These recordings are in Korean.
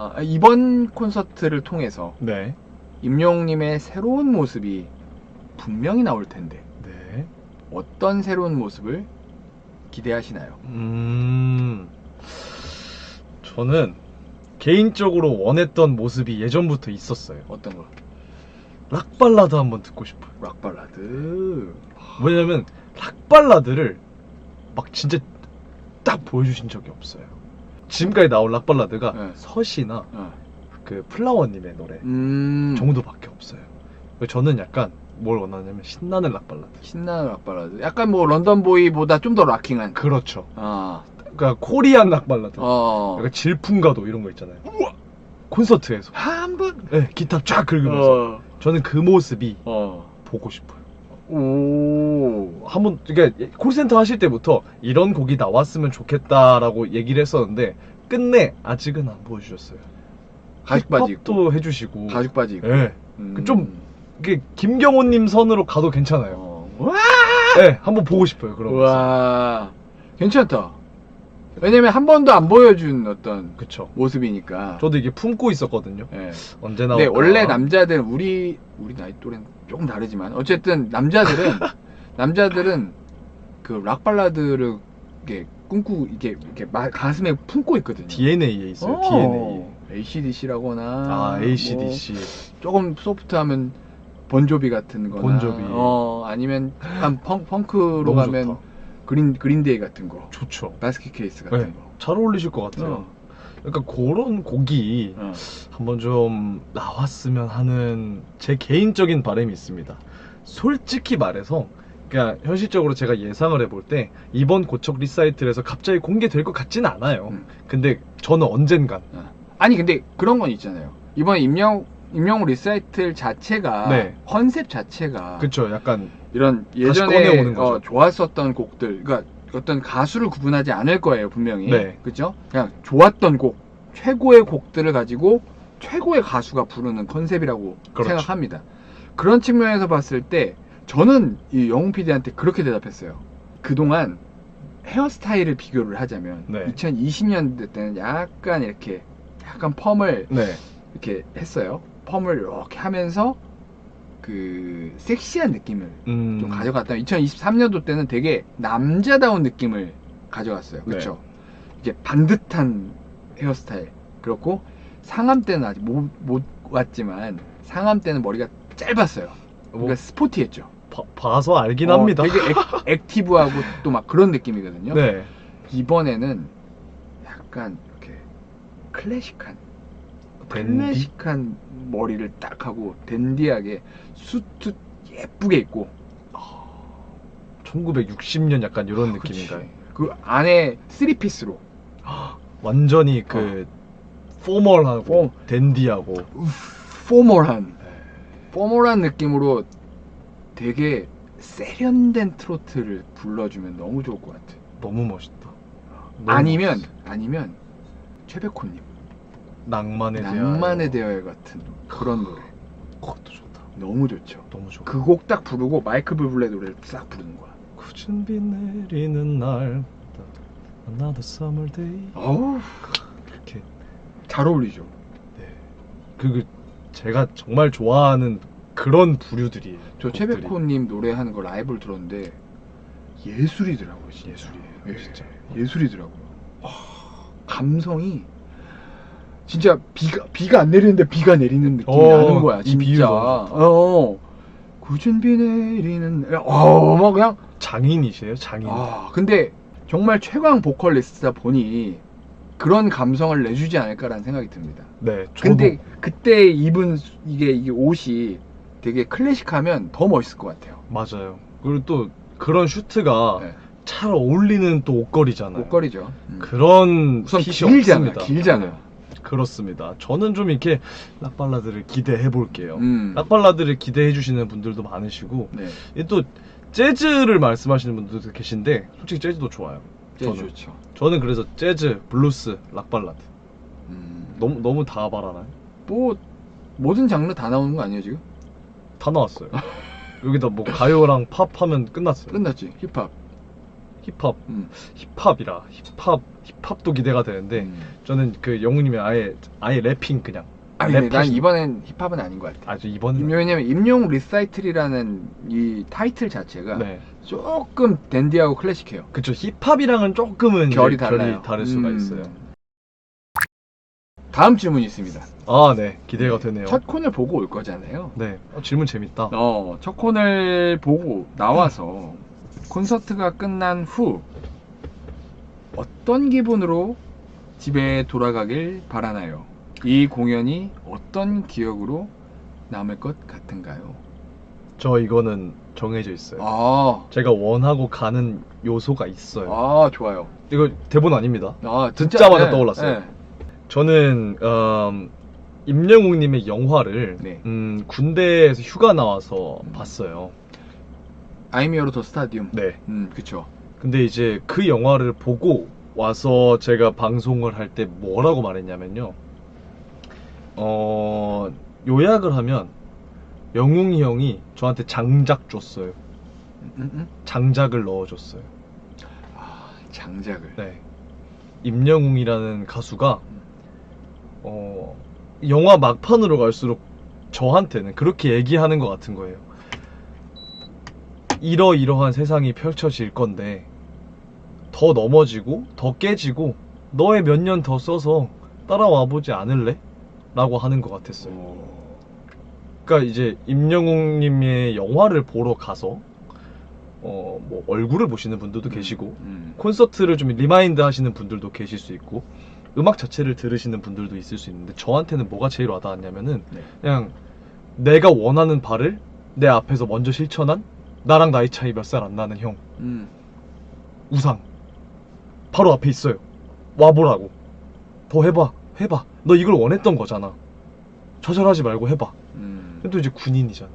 아, 이번 콘서트를 통해서 네. 임영웅님의 새로운 모습이 분명히 나올 텐데 네. 어떤 새로운 모습을 기대하시나요? 음. 저는 개인적으로 원했던 모습이 예전부터 있었어요. 어떤 거? 락발라드 한번 듣고 싶어요. 락 발라드. 왜냐면 락발라드를 막 진짜 딱 보여주신 적이 없어요. 지금까지 나온 락발라드가 네. 서시나 어. 그 플라워님의 노래 음. 정도밖에 없어요. 저는 약간 뭘 원하냐면 신나는 락발라드. 신나는 락 발라드. 약간 뭐 런던 보이보다 좀 더 락킹한. 그렇죠. 아. 그러니까 코리안 락발라드. 어. 약간 질풍가도 이런 거 있잖아요. 콘서트에서 한 번. 네, 기타 쫙 긁으면서 어. 저는 그 모습이 어. 보고 싶어요. 오. 한번 그러니까 콜센터 하실 때부터 이런 곡이 나왔으면 좋겠다라고 얘기를 했었는데 끝내 아직은 안 보여주셨어요. 가죽 바지 입고. 해주시고. 가죽 바지 입고. 네. 음. 좀 이게 김경호님 선으로 가도 괜찮아요. 어. 와. 네, 한번 보고 싶어요. 거. 와. 괜찮다. 왜냐면 한 번도 안 보여준 어떤 그쵸. 모습이니까. 저도 이게 품고 있었거든요. 예. 언제 나올까? 근데 원래 남자들은 우리 우리 나이 또래는 조금 다르지만 어쨌든 남자들은 남자들은 그 락 발라드를 이게 꿈꾸 이게 이렇게 마- 가슴에 품고 있거든요. DNA에 있어요. 어. DNA. ACDC라거나 아, ACDC. 조금 소프트하면 본조비 같은 거나 본조비. 어 아니면 약간 펑, 펑크로 너무 가면 좋다. 그린 그린데이 같은 거 좋죠. 바스켓 케이스 같은 네, 거 잘 어울리실 것 같아요. 어. 그러니까 그런 곡이 어. 한번 좀 나왔으면 하는 제 개인적인 바람이 있습니다. 솔직히 말해서 그러니까 현실적으로 제가 예상을 해볼 때 이번 고척 리사이틀에서 갑자기 공개될 것 같지는 않아요. 음. 근데 저는 언젠간 아니 근데 그런 건 있잖아요. 이번 임영 임영웅 리사이틀 자체가 네. 컨셉 자체가 그쵸 약간 이런 예전에 꺼내오는 거죠. 어, 좋았었던 곡들, 그러니까 어떤 가수를 구분하지 않을 거예요 분명히. 네. 그죠? 그냥 좋았던 곡, 최고의 곡들을 가지고 최고의 가수가 부르는 컨셉이라고 그렇죠. 생각합니다. 그런 측면에서 봤을 때 저는 이 영웅 PD한테 그렇게 대답했어요. 그동안 헤어스타일을 비교를 하자면 네. 2020년대 때는 약간 이렇게 약간 펌을 네 이렇게 했어요. 펌을 이렇게 하면서 그 섹시한 느낌을 음, 좀 가져갔다면 2023년도 때는 되게 남자다운 느낌을 가져갔어요. 네. 그렇죠? 이게 반듯한 헤어스타일. 그렇고 상암 때는 아직 못, 못 왔지만 상암 때는 머리가 짧았어요. 뭐, 그러니까 스포티했죠. 봐- 봐서 알긴 어, 합니다. 되게 액, 티브하고 또 막 그런 느낌이거든요. 네 이번에는 약간 이렇게 클래식한 댄디? 클래식한 머리를 딱 하고 댄디하게 수트 예쁘게 입고 1960년 약간 이런 아, 느낌인가요? 그 안에 쓰리피스로 완전히 그 포멀하고 어. 댄디하고 포멀한 네. 포멀한 느낌으로 되게 세련된 트로트를 불러주면 너무 좋을 것 같아. 너무 멋있다. 너무 아니면 멋있어. 아니면 최백호님 낭만에 대하여 낭만에 대하여 같은 그런 노래 그것도 좋다. 너무 좋죠. 너무 좋아. 그 곡 딱 부르고 마이클 부블레 노래를 싹 부르는 거야. 굳은 비 내리는 날 Another summer day 어우 이렇게 잘 어울리죠. 네. 그 제가 정말 좋아하는 그런 부류들이에요. 저 곡들이. 최백호님 노래하는 거 라이브를 들었는데 예술이더라고요. 진짜. 예술이에요, 예, 진짜. 예술이더라고요. 감성이 진짜 비가 비가 안 내리는데 비가 내리는 느낌이 어, 나는 거야. 이 진짜. 비유 너무 좋다. 어. 굳은 비 내리는 어막 그냥 장인이세요, 장인. 아 근데 정말 최강 보컬리스트다 보니 그런 감성을 내주지 않을까라는 생각이 듭니다. 네, 저도 근데 그때 입은 수- 이게 이게 옷이 되게 클래식하면 더 멋있을 것 같아요. 맞아요. 그리고 또 그런 슈트가 네. 잘 어울리는 또 옷걸이잖아요. 옷걸이죠. 음. 그런 우선 핏이 길잖아, 없습니다. 길잖아. 그렇습니다. 저는 좀 이렇게 락발라드를 기대해 볼게요. 음. 락발라드를 기대해 주시는 분들도 많으시고 네. 이또 재즈를 말씀하시는 분들도 계신데 솔직히 재즈도 좋아요. 제일 저는. 좋죠. 저는 그래서 재즈, 블루스, 락발라드 음. 너무 너무 다 바라나요? 뭐 모든 장르 다 나오는 거 아니에요 지금? 다 나왔어요. 여기다 뭐 가요랑 팝 하면 끝났어요. 끝났지 힙합. 힙합 음. 힙합이라 힙합 힙합도 기대가 되는데 음. 저는 그 영웅님의 아예 아예 래핑 그냥 아니 랩난 이번엔 힙합은 아닌 것 같아. 아주 이번은 왜냐면 임용 리사이틀이라는 이 타이틀 자체가 네 조금 댄디하고 클래식해요. 그쵸 힙합이랑은 조금은 결이 달라요. 다를 수가 음. 있어요 다음 질문이 있습니다. 아 네 기대가 되네요 첫 콘을 보고 올 거잖아요. 네 어, 질문 재밌다 어, 첫 콘을 보고 나와서 콘서트가 끝난 후 어떤 기분으로 집에 돌아가길 바라나요? 이 공연이 어떤 기억으로 남을 것 같은가요? 저 이거는 정해져 있어요 아, 제가 원하고 가는 요소가 있어요 아 좋아요. 이거 대본 아닙니다 아, 진짜, 듣자마자 떠올랐어요. 네. 저는 음, 임영웅님의 영화를 네. 음, 군대에서 휴가 나와서 음. 봤어요. 아이미어로 더 스타디움. 네. 음, 그쵸. 근데 이제 그 영화를 보고 와서 제가 방송을 할 때 뭐라고 말했냐면요. 어, 요약을 하면 영웅이 형이 저한테 장작 줬어요. 음, 음, 음. 장작을 넣어줬어요. 아, 장작을. 네. 임영웅이라는 가수가 어, 영화 막판으로 갈수록 저한테는 그렇게 얘기하는 것 같은 거예요. 이러이러한 세상이 펼쳐질 건데 더 넘어지고 더 깨지고 너의 몇 년 더 써서 따라와 보지 않을래? 라고 하는 것 같았어요. 오. 그러니까 이제 임영웅님의 영화를 보러 가서 어, 뭐 얼굴을 보시는 분들도 계시고 음. 콘서트를 좀 리마인드 하시는 분들도 계실 수 있고 음악 자체를 들으시는 분들도 있을 수 있는데 저한테는 뭐가 제일 와닿았냐면은 네. 그냥 내가 원하는 바를 내 앞에서 먼저 실천한 나랑 나이 차이 몇 살 안 나는 형. 음. 우상. 바로 앞에 있어요. 와보라고. 더 해봐 해봐. 너 이걸 원했던 거잖아. 좌절하지 말고 해봐. 음. 근데 또 이제 군인이잖아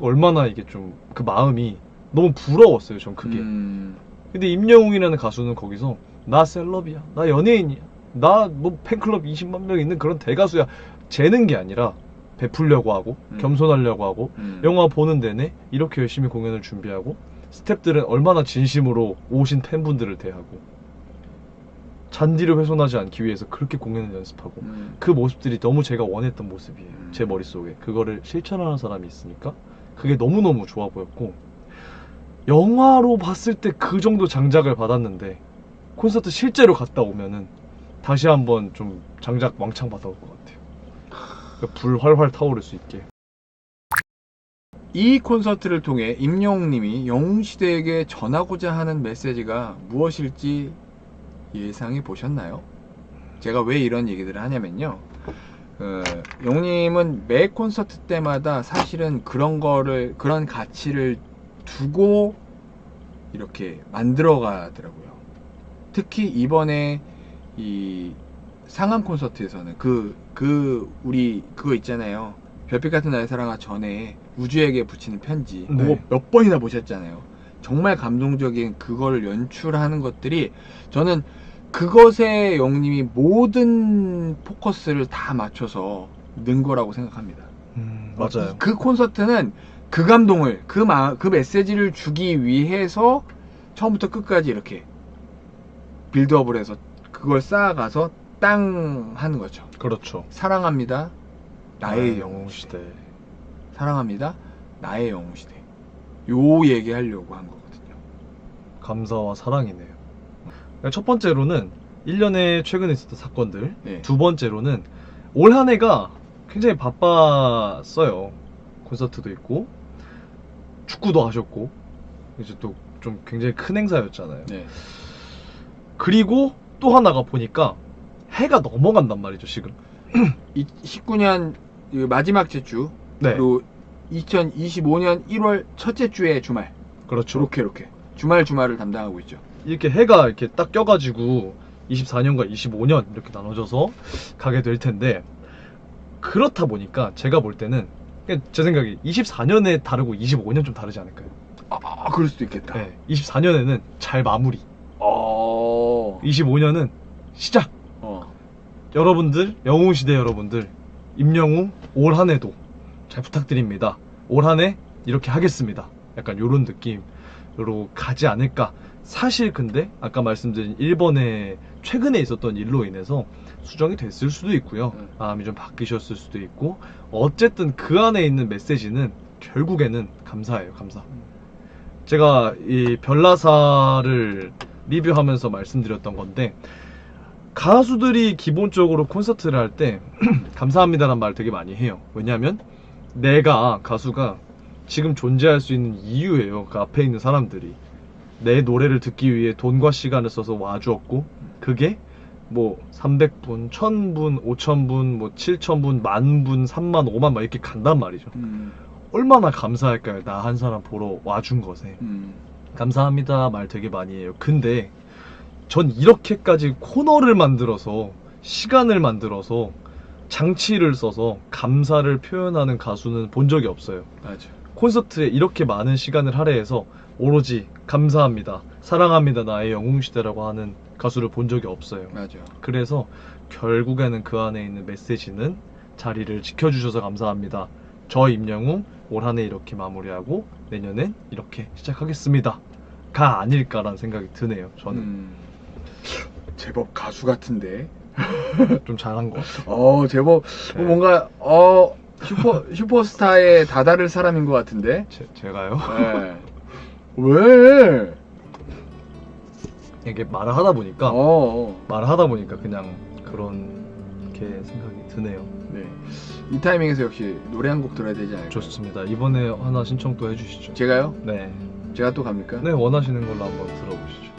얼마나 이게 좀 그 마음이 너무 부러웠어요 전 그게. 음. 근데 임영웅이라는 가수는 거기서 나 셀럽이야 나 연예인이야 나 뭐 팬클럽 20만 명 있는 그런 대가수야. 재는 게 아니라 베풀려고 하고 음. 겸손하려고 하고 음. 영화 보는 내내 이렇게 열심히 공연을 준비하고 스탭들은 얼마나 진심으로 오신 팬분들을 대하고 잔디를 훼손하지 않기 위해서 그렇게 공연을 연습하고 음. 그 모습들이 너무 제가 원했던 모습이에요. 음. 제 머릿속에. 그거를 실천하는 사람이 있으니까 그게 너무너무 좋아 보였고 영화로 봤을 때 그 정도 장작을 받았는데 콘서트 실제로 갔다 오면은 다시 한번 좀 장작 왕창 받아올 것 같아요. 그러니까 불 활활 타오를 수 있게. 이 콘서트를 통해 임영웅님이 영웅시대에게 전하고자 하는 메시지가 무엇일지 예상해 보셨나요? 제가 왜 이런 얘기들을 하냐면요. 어, 영웅님은 매 콘서트 때마다 사실은 그런 거를, 그런 가치를 두고 이렇게 만들어 가더라고요. 특히 이번에 이 상암 콘서트에서는 그, 그, 우리, 그거 있잖아요. 별빛 같은 나의 사랑아 전에 우주에게 붙이는 편지. 네. 그거 몇 번이나 보셨잖아요. 정말 감동적인 그거를 연출하는 것들이 저는 그것에 영님이 모든 포커스를 다 맞춰서 는 거라고 생각합니다. 음, 맞아요. 그 콘서트는 그 감동을, 그, 마, 그 메시지를 주기 위해서 처음부터 끝까지 이렇게 빌드업을 해서 그걸 쌓아가서 땅 하는 거죠. 그렇죠. 사랑합니다. 나의 영웅 영웅 시대. 시대. 사랑합니다. 나의 영웅 시대. 요 얘기 하려고 한 거거든요. 감사와 사랑이네요. 첫 번째로는 1년에 최근에 있었던 사건들. 네. 두 번째로는 올 한 해가 굉장히 바빴어요. 콘서트도 있고, 축구도 하셨고, 이제 또 좀 굉장히 큰 행사였잖아요. 네. 그리고 또 하나가 보니까 해가 넘어간단 말이죠, 지금. 19년 마지막 주 네. 그리고 2025년 1월 첫째 주의 주말. 그렇죠. 이렇게 이렇게 주말 주말을 담당하고 있죠. 이렇게 해가 이렇게 딱 껴가지고 24년과 25년 이렇게 나눠져서 가게 될 텐데 그렇다 보니까 제가 볼 때는 제 생각에 24년에 다르고 25년 좀 다르지 않을까요? 아, 그럴 수도 있겠다. 네, 24년에는 잘 마무리, 어. 25년은 시작. 어. 여러분들 영웅 시대 여러분들 임영웅 올 한해도 잘 부탁드립니다. 올 한해 이렇게 하겠습니다. 약간 요런 느낌으로 가지 않을까 사실 근데 아까 말씀드린 일본의 최근에 있었던 일로 인해서 수정이 됐을 수도 있고요. 음. 마음이 좀 바뀌셨을 수도 있고 어쨌든 그 안에 있는 메시지는 결국에는 감사해요. 감사. 제가 이 별나사를 리뷰하면서 말씀드렸던 건데 가수들이 기본적으로 콘서트를 할 때 감사합니다란 말 되게 많이 해요. 왜냐하면 내가 가수가 지금 존재할 수 있는 이유예요. 그 앞에 있는 사람들이 내 노래를 듣기 위해 돈과 시간을 써서 와주었고 그게 뭐 300분, 1000분, 5000분, 뭐 7000분, 만분, 3만, 5만 막 이렇게 간단 말이죠. 음, 얼마나 감사할까요? 나 한 사람 보러 와준 것에. 음. 감사합니다 말 되게 많이 해요. 근데 전 이렇게까지 코너를 만들어서 시간을 만들어서 장치를 써서 감사를 표현하는 가수는 본 적이 없어요. 맞아. 콘서트에 이렇게 많은 시간을 할애해서 오로지 감사합니다, 사랑합니다, 나의 영웅시대라고 하는 가수를 본 적이 없어요. 맞아. 그래서 결국에는 그 안에 있는 메시지는 자리를 지켜주셔서 감사합니다. 저 임영웅 올 한해 이렇게 마무리하고 내년엔 이렇게 시작하겠습니다. 가 아닐까라는 생각이 드네요. 저는 음. 제법 가수 같은데. 좀 잘한 것 같아요. 어, 제법 네. 어, 뭔가 어 슈퍼 슈퍼스타에 다다를 사람인 것 같은데. 제, 제가요? 네. 왜? 이게 말을 하다 보니까 어, 어. 말을 하다 보니까 그냥 그런 게 생각이 드네요. 네. 이 타이밍에서 역시 노래 한 곡 들어야 되지 않을까? 좋습니다. 이번에 하나 신청 또 해주시죠. 제가요? 네. 제가 또 갑니까? 네 원하시는 걸로 한번 들어보시죠.